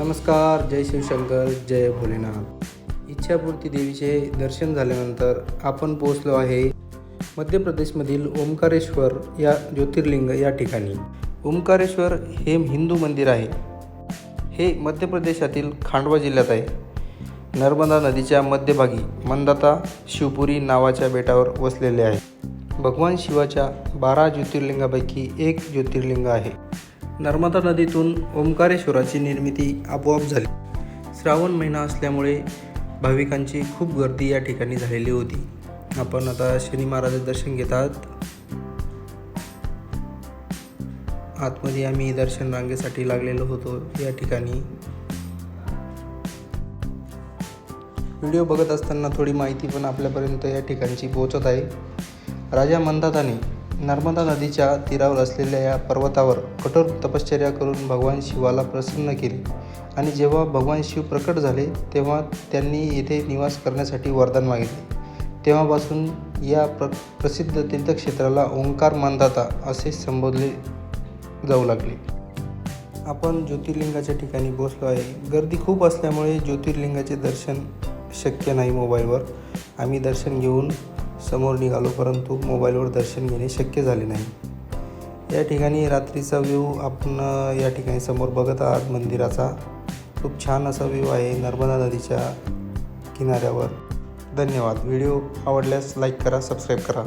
नमस्कार जय शिवशंकर जय भोलेनाथ. इच्छापूर्ती देवीचे दर्शन झाल्यानंतर आपण पोहोचलो आहे मध्य प्रदेशमधील ओंकारेश्वर या ज्योतिर्लिंग या ठिकाणी. ओंकारेश्वर हे हिंदू मंदिर आहे. हे मध्य प्रदेशातील खांडवा जिल्ह्यात आहे. नर्मदा नदीच्या मध्यभागी मंदाता शिवपुरी नावाच्या बेटावर वसलेले आहे. भगवान शिवाच्या बारा ज्योतिर्लिंगापैकी एक ज्योतिर्लिंग आहे. नर्मदा नदीतून ओंकारेश्वराची निर्मिती आपोआप झाली. श्रावण महिना असल्यामुळे भाविकांची खूप गर्दी या ठिकाणी झालेली होती. आपण आता शनी महाराज दर्शन घेतात. आतमध्ये आम्ही दर्शन रांगेसाठी लागलेलो होतो या ठिकाणी. व्हिडिओ बघत असताना थोडी माहिती पण आपल्यापर्यंत या ठिकाणची पोहोचत आहे. राजा मंदाताने नर्मदा नदीच्या तीरावर असलेल्या या पर्वतावर कठोर तपश्चर्या करून भगवान शिवाला प्रसन्न केले. आणि जेव्हा भगवान शिव प्रकट झाले तेव्हा त्यांनी येथे निवास करण्यासाठी वरदान मागितले. तेव्हापासून या प्र प्रसिद्ध तीर्थक्षेत्राला ओंकार मानदाता असे संबोधले जाऊ लागले. आपण ज्योतिर्लिंगाच्या ठिकाणी पोचलो आहे. गर्दी खूप असल्यामुळे ज्योतिर्लिंगाचे दर्शन शक्य नाही मोबाईलवर. आम्ही दर्शन घेऊन समोर निघालो परंतु मोबाईलवर दर्शन घेणे शक्य झाले नाही. या ठिकाणी रात्रीचा व्ह्यू आपण या ठिकाणी समोर बघत आहात. मंदिराचा खूप छान असा व्ह्यू आहे नर्मदा नदीच्या किनाऱ्यावर. धन्यवाद. व्हिडिओ आवडल्यास लाईक करा सबस्क्राईब करा.